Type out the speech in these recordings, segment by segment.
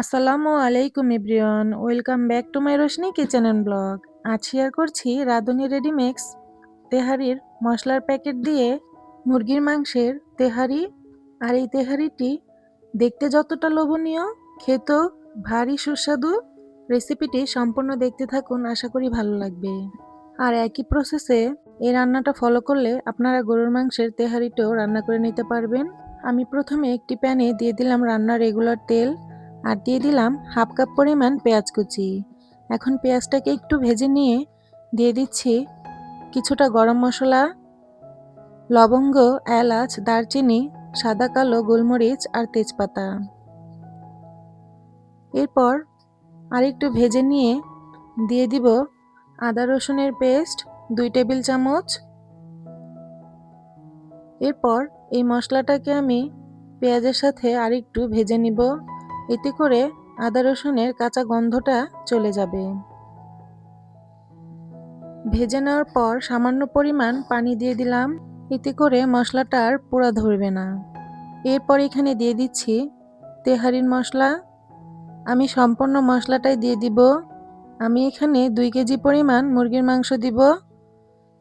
আসসালামু আলাইকুম everyone, welcome back to my Roshni kitchen and blog. আজ শেয়ার করছি রাঁধুনি রেডিমেক্স তেহারির মশলার প্যাকেট দিয়ে মুরগির মাংসের তেহারি আর এই তেহারিটি দেখতে যতটা লোভনীয়, খেতেও ভারী সুস্বাদু রেসিপিটি সম্পূর্ণ দেখতে থাকুন, আশা করি ভালো লাগবে। আর একই প্রসেসে এই রান্নাটা ফলো করলে আপনারা গরুর মাংসের তেহারিটাও রান্না করে নিতে পারবেন। আমি প্রথমে একটি প্যানে দিয়ে দিলাম রান্নার রেগুলার তেল। আর দিয়ে দিলাম হাফ কাপ পরিমাণ পেঁয়াজ কুচি। এখন পেঁয়াজটাকে একটু ভেজে নিয়ে দিয়ে দিচ্ছি কিছুটা গরম মশলা, লবঙ্গ, এলাচ, দারচিনি, সাদা, কালো, গোলমরিচ আর তেজপাতা। এরপর আরেকটু ভেজে নিয়ে দিয়ে দিব আদা রসুনের পেস্ট, দুই টেবিল চামচ। এরপর এই মশলাটাকে আমি পেঁয়াজের সাথে আরেকটু ভেজে নিব। এতে করে আদা রসুনের কাঁচা গন্ধটা চলে যাবে। ভেজে নেওয়ার পর সামান্য পরিমাণ পানি দিয়ে দিলাম। এতে করে মশলাটা আর পোড়া ধরবে না। এরপর এখানে দিয়ে দিচ্ছি তেহারির মশলা। আমি সম্পূর্ণ মশলাটাই দিয়ে দিব। আমি এখানে দুই কেজি পরিমাণ মুরগির মাংস দিব।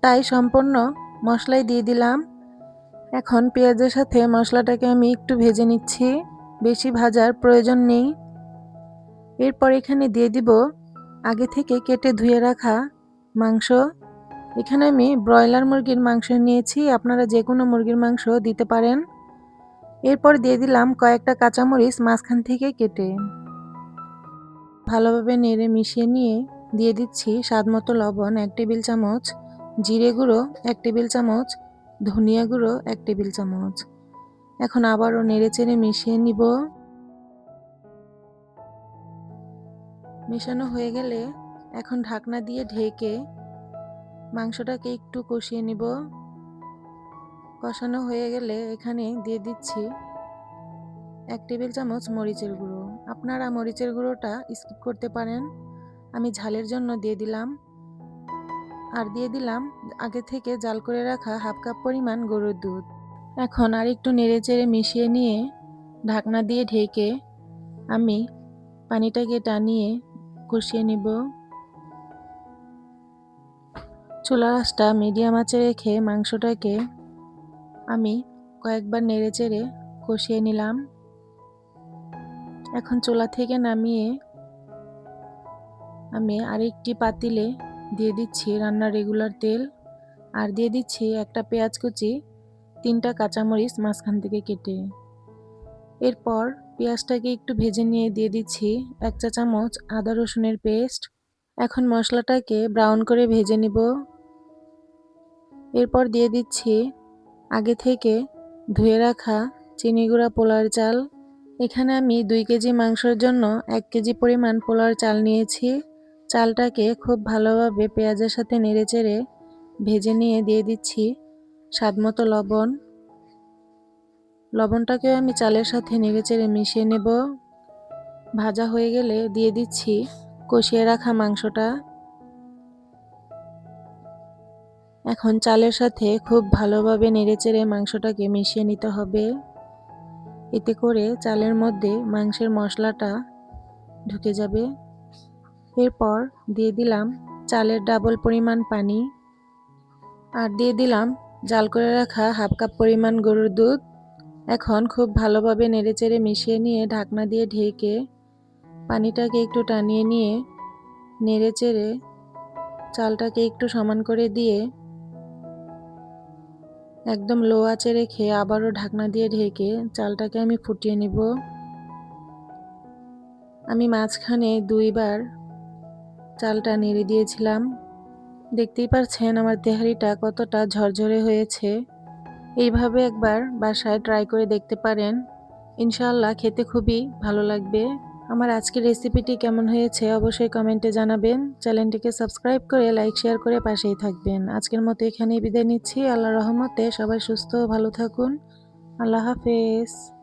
তাই সম্পূর্ণ মশলাই দিয়ে দিলাম। এখন পেঁয়াজের সাথে মশলাটাকে আমি একটু ভেজে নিচ্ছি। বেশি ভাজার প্রয়োজন নেই। এরপর এখানে দিয়ে দিব আগে থেকে কেটে ধুয়ে রাখা মাংস। এখানে আমি ব্রয়লার মুরগির মাংস নিয়েছি, আপনারা যে কোনো মুরগির মাংস দিতে পারেন। এরপর দিয়ে দিলাম কয়েকটা কাঁচামরিচ মাঝখান থেকে কেটে। ভালোভাবে নেড়ে মিশিয়ে নিয়ে দিয়ে দিচ্ছি স্বাদ মতো লবণ এক টেবিল চামচ, জিরে গুঁড়ো এক টেবিল চামচ, ধনিয়া গুঁড়ো এক টেবিল চামচ। এখন আবারও নেড়ে চেড়ে মিশিয়ে নিব। মেশানো হয়ে গেলে এখন ঢাকনা দিয়ে ঢেকে মাংসটাকে একটু কষিয়ে নিব। কষানো হয়ে গেলে এখানে দিয়ে দিচ্ছি এক টেবিল চামচ মরিচের গুঁড়ো। আপনারা মরিচের গুঁড়োটা স্কিপ করতে পারেন। আমি ঝালের জন্য দিয়ে দিলাম। আর দিয়ে দিলাম আগে থেকে জাল করে রাখা হাফ কাপ পরিমাণ গরুর দুধ। এখন আর একটু নেড়েচেড়ে মিশিয়ে নিয়ে ঢাকনা দিয়ে ঢেকে আমি পানিটাকে টানিয়ে কষিয়ে নিব। চুলা আঁচটা মিডিয়াম আঁচে রেখে মাংসটাকে আমি কয়েকবার নেড়েচেড়ে কষিয়ে নিলাম। এখন চুলা থেকে নামিয়ে আমি আরেকটি পাতিলে দিয়ে দিচ্ছি রান্নার রেগুলার তেল। আর দিয়ে দিচ্ছি একটা পেঁয়াজ কুচি তিনটা কাঁচামরিচ মাঝখান থেকে কেটে। এরপর পেঁয়াজটাকে একটু ভেজে নিয়ে দিয়ে দিচ্ছি এক চা চামচ আদা রসুনের পেস্ট। এখন মশলাটাকে ব্রাউন করে ভেজে নিব। এরপর দিয়ে দিচ্ছি আগে থেকে ধুয়ে রাখা চিনি গুঁড়া পোলার চাল। এখানে আমি দুই কেজি মাংসের জন্য এক কেজি পরিমাণ পোলার চাল নিয়েছি। চালটাকে খুব ভালোভাবে পেঁয়াজের সাথে নেড়েচেড়ে ভেজে নিয়ে দিয়ে দিচ্ছি। স্বাদমতো লবণ। লবণটাকেও আমি চালের সাথে নেড়েচেড়ে মিশিয়ে নেব। ভাজা হয়ে গেলে দিয়ে দিচ্ছি কষিয়ে রাখা মাংসটা। এখন চালের সাথে খুব ভালোভাবে নেড়েচেড়ে মাংসটাকে মিশিয়ে নিতে হবে। এতে করে চালের মধ্যে মাংসের মশলাটা ঢুকে যাবে। এরপর দিয়ে দিলাম চালের ডাবল পরিমাণ পানি। আর দিয়ে দিলাম জাল করে রাখা হাফ কাপ পরিমাণ গরুর দুধ এখন খুব ভালোভাবে নেড়েচেড়ে মিশিয়ে নিয়ে ঢাকনা দিয়ে ঢেকে পানিটাকে একটু টানিয়ে নিয়ে নেড়েচেড়ে চালটাকে একটু সমান করে দিয়ে একদম লো আঁচে রেখে আবারও ঢাকনা দিয়ে ঢেকে চালটাকে আমি ফুটিয়ে নিব। আমি মাঝখানে দুইবার চালটা নেড়ে দিয়েছিলাম। দেখতেই পারছেন আমার তেহারিটা কতটা ঝরঝরে হয়েছে। এইভাবে একবার বাসায় ট্রাই করে দেখতে পারেন। ইনশাআল্লাহ খেতে খুবই ভালো লাগবে। আমার আজকের রেসিপিটি কেমন হয়েছে অবশ্যই কমেন্টে জানাবেন। চ্যানেলটিকে সাবস্ক্রাইব করে লাইক শেয়ার করে পাশেই থাকবেন। আজকের মতো এখানেই বিদায় নিচ্ছি। আল্লাহ রহমতে সবাই সুস্থ ভালো থাকুন। আল্লাহ হাফেজ।